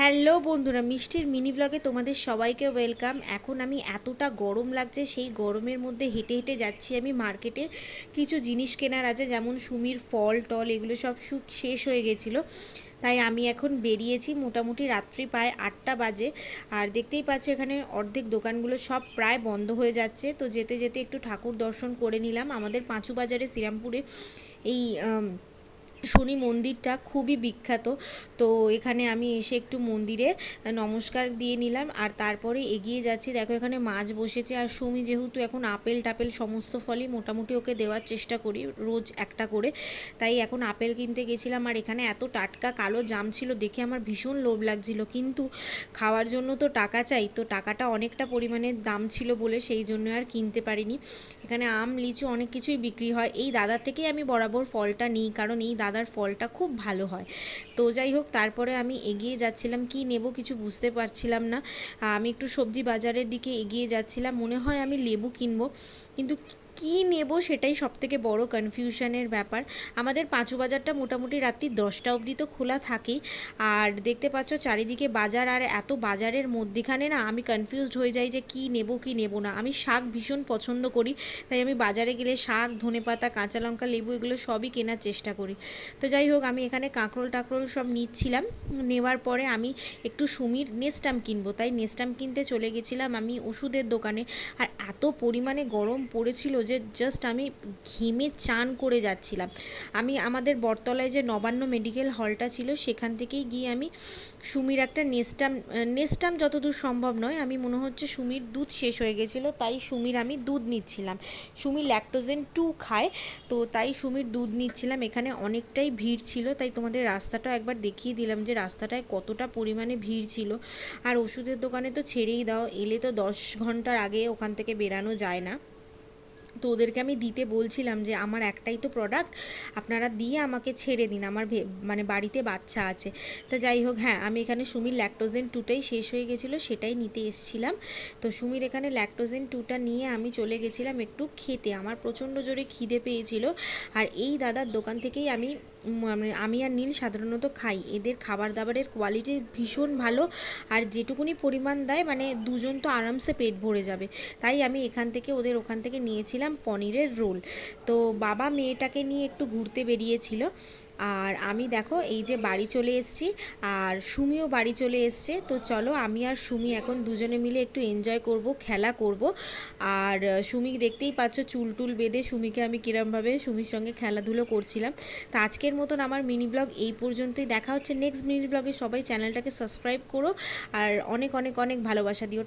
Hello বন্ধুরা, মিষ্টির mini ব্লগে তোমাদের সবাইকে ওয়েলকাম এখন আমি এতটা গরম লাগছে, সেই গরমের মধ্যে হেঁটে হেঁটে যাচ্ছি আমি মার্কেটে কিছু জিনিস কেনার আছে, যেমন সুমির ফল, টল, এগুলো সব শেষ হয়ে গেছিল। তাই আমি এখন বেরিয়েছি, মোটামুটি রাত্রি প্রায় আটটা বাজে। আর দেখতেই পাচ্ছ, এখানে অর্ধেক দোকানগুলো সব প্রায় বন্ধ হয়ে যাচ্ছে। তো যেতে যেতে একটু ঠাকুর দর্শন করে নিলাম। আমাদের পাঁচু বাজারে শ্রীরামপুরে এই শনি মন্দিরটা খুবই বিখ্যাত। তো এখানে আমি এসে একটু মন্দিরে নমস্কার দিয়ে নিলাম। আর তারপরে এগিয়ে যাচ্ছি। দেখো এখানে মাছ বসেছে আর সুমি যেহেতু এখন আপেল টাপেল সমস্ত ফলই মোটামুটি ওকে দেওয়ার চেষ্টা করি রোজ একটা করে। তাই এখন আপেল কিনতে গেছিলাম আর এখানে এত টাটকা কালো জাম ছিল দেখে আমার ভীষণ লোভ লাগছিল। কিন্তু খাওয়ার জন্য তো টাকা চাই। তো টাকাটা অনেকটা পরিমাণে দাম ছিল বলে সেই জন্য আর কিনতে পারিনি। এখানে আম, লিচু অনেক কিছুই বিক্রি হয়। এই দাদার থেকেই আমি বরাবর ফলটা নিই। কারণ এই দাদার ফলটা খুব ভালো হয়। তো যাই হোক, তারপরে আমি এগিয়ে যাচ্ছিলাম। কি নেব কিছু বুঝতে পারছিলাম না। আমি একটু সবজি বাজারের দিকে এগিয়ে যাচ্ছিলাম। মনে হয় আমি লেবু কিনবো। কিন্তু কি নেব সেটাই সব থেকে বড় কনফিউশনের ব্যাপার। আমাদের পাঁচু বাজারটা মোটামুটি রাত্রি দশটা অবধি তো খোলা থাকেই। আর দেখতে পাচ্ছ চারিদিকে বাজার, আর এত বাজারের মধ্যেখানে না আমি কনফিউজড হয়ে যাই যে কি নেব কি নেব না। আমি শাক ভীষণ পছন্দ করি, তাই আমি বাজারে গেলে শাক, ধনেপাতা, কাঁচা লঙ্কা, লেবু এগুলো সবই কেনার চেষ্টা করি। তো যাই হোক, আমি এখানে কাঁকরোল টাকরোল সব নিচ্ছিলাম। নেওয়ার পরে আমি একটু সুমির নেস্টাম কিনবো। তাই নেস্টাম কিনতে চলে গেছিলাম আমি ওষুধের দোকানে। আর এত পরিমাণে গরম পড়েছিল যে জাস্ট আমি ঘিমে চান করে যাচ্ছিলাম। আমি আমাদের বটতলায় যে নবান্ন মেডিকেল হলটা ছিল, সেখান থেকেই গিয়ে আমি সুমির একটা নেস্টাম নেস্টাম যতদূর সম্ভব নয়, আমি মনে হচ্ছে সুমির দুধ শেষ হয়ে গেছিল, তাই সুমির আমি দুধ নিচ্ছিলাম। সুমি ল্যাকটোজেন টু খায়, তো তাই সুমির দুধ নিচ্ছিলাম। এখানে অনেকটাই ভিড় ছিল, তাই তোমাদের রাস্তাটা একবার দেখিয়ে দিলাম যে রাস্তাটায় কতটা পরিমাণে ভিড় ছিল। আর ওষুধের দোকানে তো ছেড়েই দাও, এলে তো দশ ঘণ্টার আগে ওখান থেকে বেরানো যায় না। তো ওদেরকে আমি দিতে বলছিলাম যে, আমার একটাই তো প্রোডাক্ট আপনারা দিয়ে আমাকে ছেড়ে দিন, আমার মানে বাড়িতে বাচ্চা আছে। তা যাই হোক হ্যাঁ আমি এখানে সুমির ল্যাকটোজেন টুটাই শেষ হয়ে গেছিল, সেটাই নিতে এসেছিলাম। তো সুমির এখানে ল্যাকটোজেন টুটা নিয়ে আমি চলে গেছিলাম একটু খেতে। আমার প্রচণ্ড জোরে খিদে পেয়েছিল। আর এই দাদার দোকান থেকেই আমি মানে আমি আর নীল সাধারণত খাই। এদের খাবার দাবারের কোয়ালিটি ভীষণ ভালো। আর যেটুকুনি পরিমাণ দেয় মানে দুজন তো আরামসে পেট ভরে যাবে। তাই আমি এখান থেকে, ওদের ওখান থেকে নিয়েছিলাম। পনিরের রোল। তো বাবা মেয়েটাকে নিয়ে একটু ঘুরতে বেরিয়েছিল। আর আমি দেখো এই যে বাড়ি চলে এসেছি, আর সুমিও বাড়ি চলে এসছে। তো চলো আমি আর সুমি এখন দুজনে মিলে একটু এনজয় করব, খেলা করব। আর সুমি দেখতেই পাচ্ছ চুল টুল বেঁধে সুমিকে আমি কিরমভাবে সুমির সঙ্গে খেলাধুলো করছিলাম। তো আজকের মতন আমার মিনি ব্লগ এই পর্যন্তই। দেখা হচ্ছে নেক্সট মিনি ব্লগে সবাই চ্যানেলটাকে সাবস্ক্রাইব করো। আর অনেক অনেক অনেক ভালোবাসা দিও।